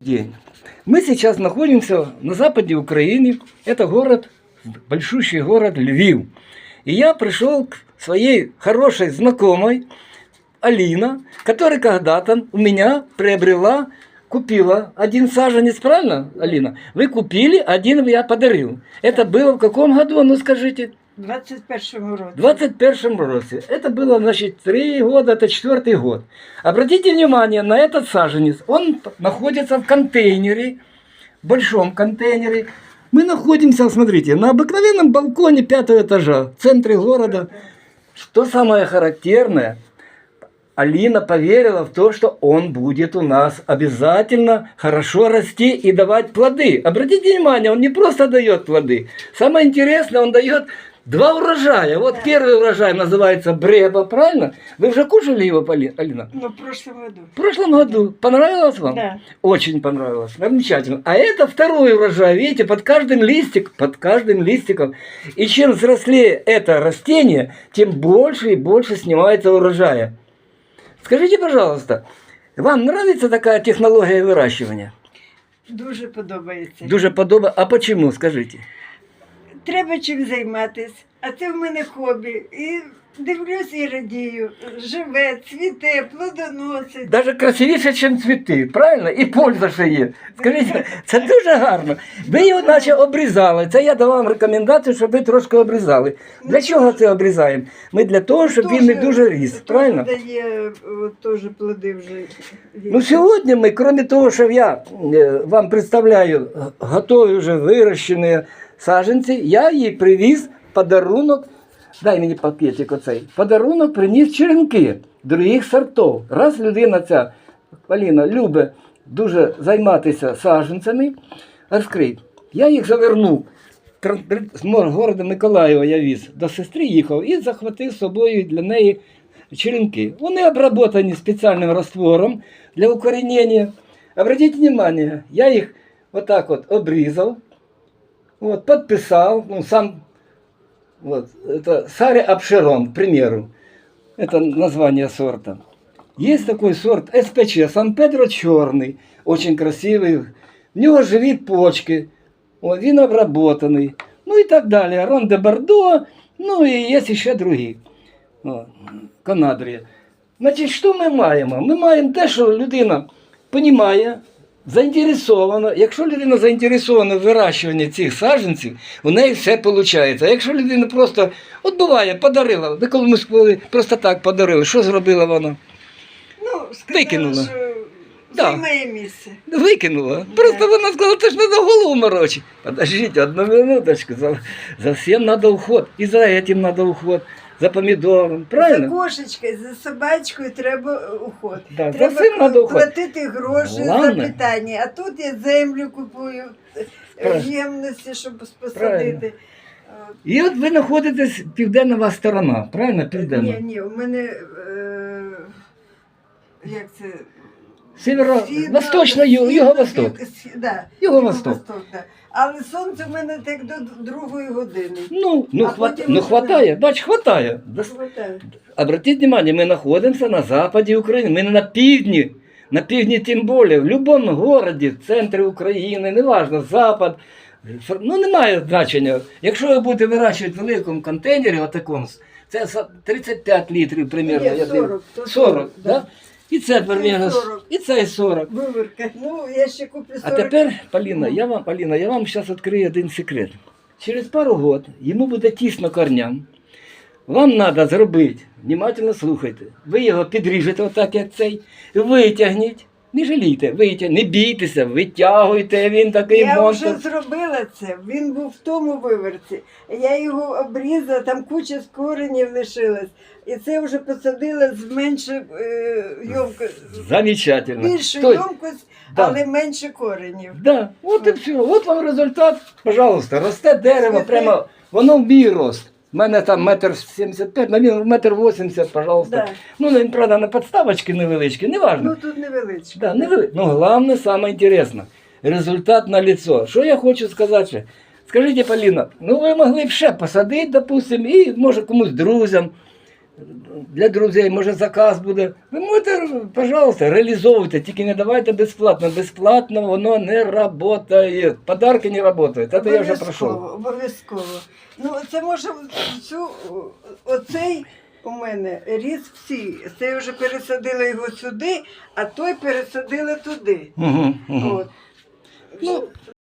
день. Мы сейчас находимся на западе Украины. Это город, большущий город Львив. И я пришел к своей хорошей знакомой Алина, которая когда-то у меня приобрела, купила один саженец, правильно, Алина? Вы купили, один я подарил. Это было в каком году, ну скажите? В 21-му році. В 21 році. Это было, значит, три года, это четвертый год. Обратите внимание на этот саженец. Он находится в контейнере, большом контейнере. Мы находимся, смотрите, на обыкновенном балконе пятого этажа, в центре города. Что самое характерное, Алина поверила в то, что он будет у нас обязательно хорошо расти и давать плоды. Обратите внимание, он не просто дает плоды. Самое интересное, он дает два урожая. Вот первый урожай называется бреба, правильно? Вы уже кушали его, Алина? Ну, в прошлом году. В прошлом году. Понравилось вам? Да. Очень понравилось. Замечательно. А это второй урожай. Видите, под каждым листик, под каждым листиком. И чем взрослее это растение, тем больше и больше снимается урожая. Скажите, пожалуйста, вам нравится такая технология выращивания? Дуже подобається. Дуже подобається. А почему, скажите? Треба чим займатися. А це в мене хобі. І дивлюсь і радію. Живе, цвіте, плодоносить. Даже красивіше, ніж цвіти, правильно? І польза ще є. Скажіть, це дуже гарно. Ви його наче обрізали. Це я дав вам рекомендацію, щоб ви трошки обрізали. Для чого це обрізаємо? Ми для того, щоб він не дуже ріс, правильно? дає от, теж плоди вже. Ну, сьогодні ми, крім того, що я е, вам представляю готові вже вирощені саджанці, я їй привіз подарунок. Дай мені пакетик оцей. Подарунок приніс черенки других сортів. Раз людина ця, Поліна, любить дуже займатися саджанцями, розкрий. Я їх завернув. З города Миколаєва я віз до сестри їхав і захватив з собою для неї черенки. Вони обработані спеціальним раствором для укоренения. Обратите внимание, я их вот так вот обрезал, вот, подписал, ну, сам, вот, это Саре Обширон, к примеру, это название сорта. Есть такой сорт СПЧ, Сан-Педро черный, очень красивый, в него живит почки, вот, він обработанный, ну и так далее, Рон де Бордо, ну и есть еще другие. О, Канадрія. Значить, що ми маємо? Ми маємо те, що людина понімає, заінтересована. Якщо людина заінтересована в вирощуванні цих саджанців, у неї все виходить. А якщо людина просто от буває, подарила, ви коли ми сказали, просто так подарили, що зробила вона? Ну, сказала, Викинула. що Да. займає місце. Викинула. Просто вона сказала, це ж треба голову морочити. Подождіть, одну минуточку. За, за всім треба уход. І за этим треба уход. За помідором. Правильно? За кошечкою, за собачкою треба уход. Да, за треба всім треба уход. платити гроші Главное. за питання. А тут я землю купую, е, ємності, щоб посадити. Е, І от ви знаходитесь південна сторона, правильно? Південна. Ні, ні, у мене е, як це? Северо, восточно, ю- юго-восток. Да, Юго-восток. юго-восток, да. Але сонце в мене так до другої години. Ну, ну, А хват... потім ну вже- хватає, бач, хватає. Дос-. Обратіть внимание, ми знаходимося на западі України, ми не на півдні, на півдні тим більше, в будь-якому городі, в центрі України, неважно, запад, фр- ну немає значення. Якщо ви будете вирощувати в великому контейнері, отакому, це са- 35 літрів примерно. Ні, я 40, дивлюсь. то 40, да. І це примерно, 40. і це 40. Виверка. Ну, я ще куплю 40. А тепер, Поліна, я вам, Поліна, я вам зараз відкрию один секрет. Через пару год йому буде тісно корням. Вам треба зробити, внимательно слухайте. Ви його підріжете, отак, як цей, витягніть. Не жалійте, витягніть, не бійтеся, витягуйте, він такий Я монстр. вже зробила це. Він був в тому виверці. Я його обрізала, там куча з коренів лишилась. І це вже посадила з менше е, йомко, Замечательно. більшу йомкость, Да. але менше коренів. Да, от і все. От вам результат. Пожалуйста, росте дерево, прямо, воно в мій рост. У мене там метр сімдесят п'ять, на він метр вісімдесят, пожалуйста. Да. Ну, він, правда, на підставочки невеличкі, не важно. Ну тут невеличкі. Да, невели... Ну, головне, саме інтересне, Результат на лицо. Що я хочу сказати? Скажіть, Поліна, ну ви могли б ще посадити, допустимо, і може комусь друзям для друзей, може заказ буде. Ви можете, пожалуйста, реалізовуйте, тільки не давайте безплатно. Безплатно воно не працює. Подарки не працюють. Це я вже пройшов. Обов'язково. Ну, це може цю, оцей у мене ріс всі. Це вже пересадили його сюди, а той пересадили туди. Угу, угу. От. Ну,